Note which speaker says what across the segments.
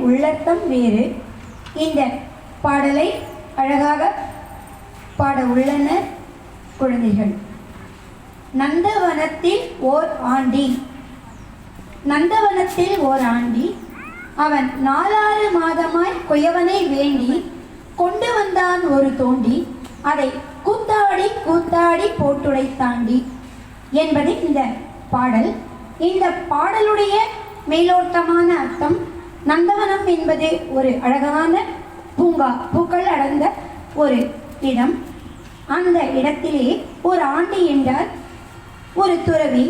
Speaker 1: உள்ளத்தம் வேறு. இந்த பாடலை அழகாக பாட உள்ளனர் குழந்தைகள். நந்தவனத்தில் ஓர் ஆண்டி. நந்தவனத்தில் ஓர் ஆண்டி. அவன் நாலாறு மாதமாய் குயவனை வேண்டி கொண்டு வந்தான் ஒரு தோண்டி. அதை கூத்தாடி கூத்தாடி போட்டுடை தாண்டி. என்பது இந்த பாடல். இந்த பாடலுடைய மேலோட்டமான அர்த்தம் நந்தவனம் என்பது ஒரு அழகான பூங்கா பூக்கள் அடர்ந்த ஒரு இடம். அந்த இடத்திலே ஒரு ஆண்டி என்றார் ஒரு துறவி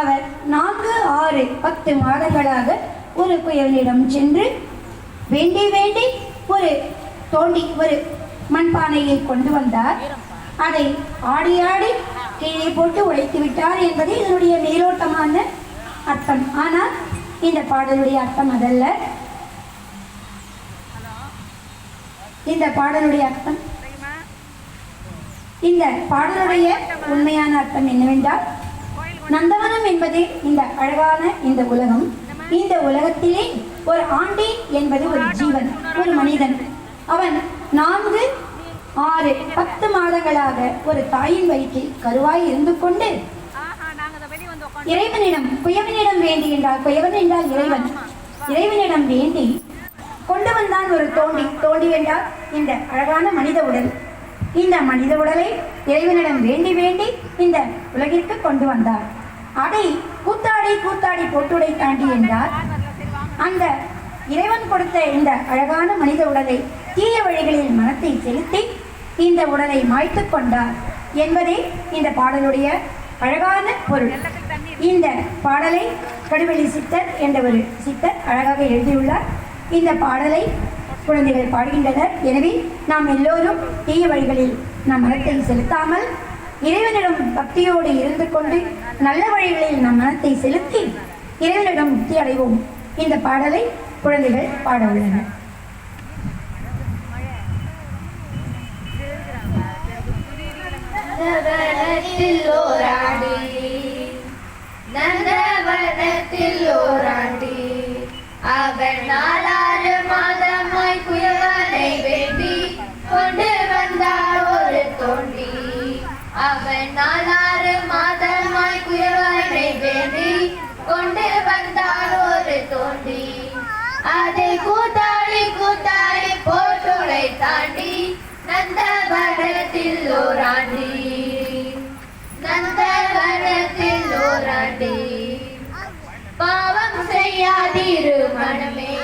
Speaker 1: அவர் நான்கு ஆறு பத்து மாதங்களாக ஒரு குயவனிடம் சென்று வேண்டி வேண்டி ஒரு தோண்டி ஒரு மண்பானையை கொண்டு வந்தார். அதை ஆடி ஆடி கீழே போட்டு உடைத்து விட்டார் என்பது இதனுடைய மேலோட்டமான அர்த்தம். ஆனால் இந்த பாடலுடைய அர்த்தம் அதல்ல. இந்த பாடலுடைய அர்த்தம்? இந்த பாடலுடைய உண்மையான அர்த்தம் என்னவென்றால் நந்தவனம் என்பது இந்த அழகான இந்த உலகம். இந்த உலகத்திலே ஒரு ஆண்டி என்பது ஒரு ஜீவன் ஒரு மனிதன். அவன் நான்கு ஆறு பத்து மாதங்களாக ஒரு தாயின் வயிற்றில் கருவாய் இருந்து கொண்டு இறைவனிடம் குயவனிடம் வேண்டி என்றால் குயவன் என்றால் இறைவன். இறைவனிடம் வேண்டி கொண்டு வந்தான் ஒரு தோண்டி தோண்டி என்றால் இந்த அழகான மனித உடல். இந்த மனித உடலை இறைவனிடம் வேண்டி வேண்டி இந்த உலகிற்கு கொண்டு வந்தார். அதை கூத்தாடி கூத்தாடி பொட்டுடை தாண்டி என்றார் அந்த இறைவன் கொடுத்த இந்த அழகான மனித உடலை தீய வழிகளில் மனத்தை செலுத்தி இந்த உடலை மாய்த்து கொண்டார் என்பதே இந்த பாடலுடைய அழகான பொருள். இந்த பாடலை கடுவெளி சித்தர் என்ற ஒரு சித்தர் அழகாக எழுதியுள்ளார். இந்த பாடலை குழந்தைகள் பாடுகின்றனர். எனவே நாம் எல்லோரும் தீய வழிகளில் நம் மனத்தை செலுத்தாமல் இறைவனிடம் பக்தியோடு இருந்து கொண்டு நல்ல வழிகளில் நம் மனத்தை செலுத்தி இறைவனிடம் முக்தி அடைவோம். இந்த பாடலை குழந்தைகள் பாட உள்ளனர்.
Speaker 2: நந்தவனத்தில் அவன் நாலாறு மாதமாய் குயவனை வேண்டி கொண்டு வந்தார் ஒரு தோண்டி. அவன் நாலாறு மாதமாய் குயவனை வேண்டி கொண்டு வந்தார் ஒரு தோண்டி. அதை கூத்தாடி கூத்தாடி போட்டுளை தாண்டி நந்தவனத்தில் மனமே.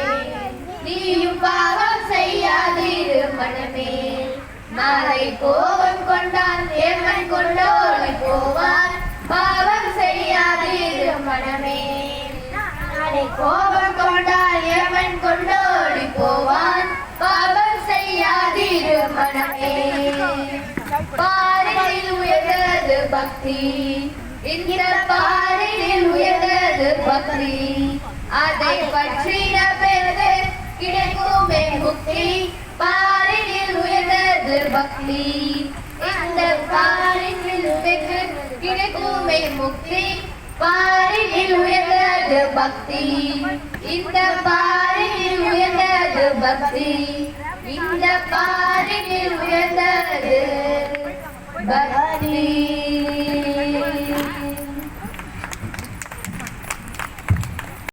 Speaker 2: நீயும் பாவம் செய்யாதிரு மனமே. நாளை கோபம் கொண்டால் ஏமன் கொண்டோடி போவான் பாவம் செய்யாதிரு மனமே. நாளை கோபம் கொண்டால் ஏமன் கொண்டோடி போவான் பாவம் செய்யாதிரு மனமே. பாறையில் உயர்ந்தது பக்தி. இந்த பாறையில் உயர்ந்தது பக்தி. அதை பற்றின பிறகு கிடைக்குமே முக்தி பாறையில் உயர்ந்தது பக்தி இந்த பாறையில் உயர்ந்து கிடைக்குமே முக்தி பாறையில் உயர்ந்தது பக்தி இந்த பாறையில் உயர்ந்தது பக்தி இந்த பாறையில் உயர்ந்தது பக்தி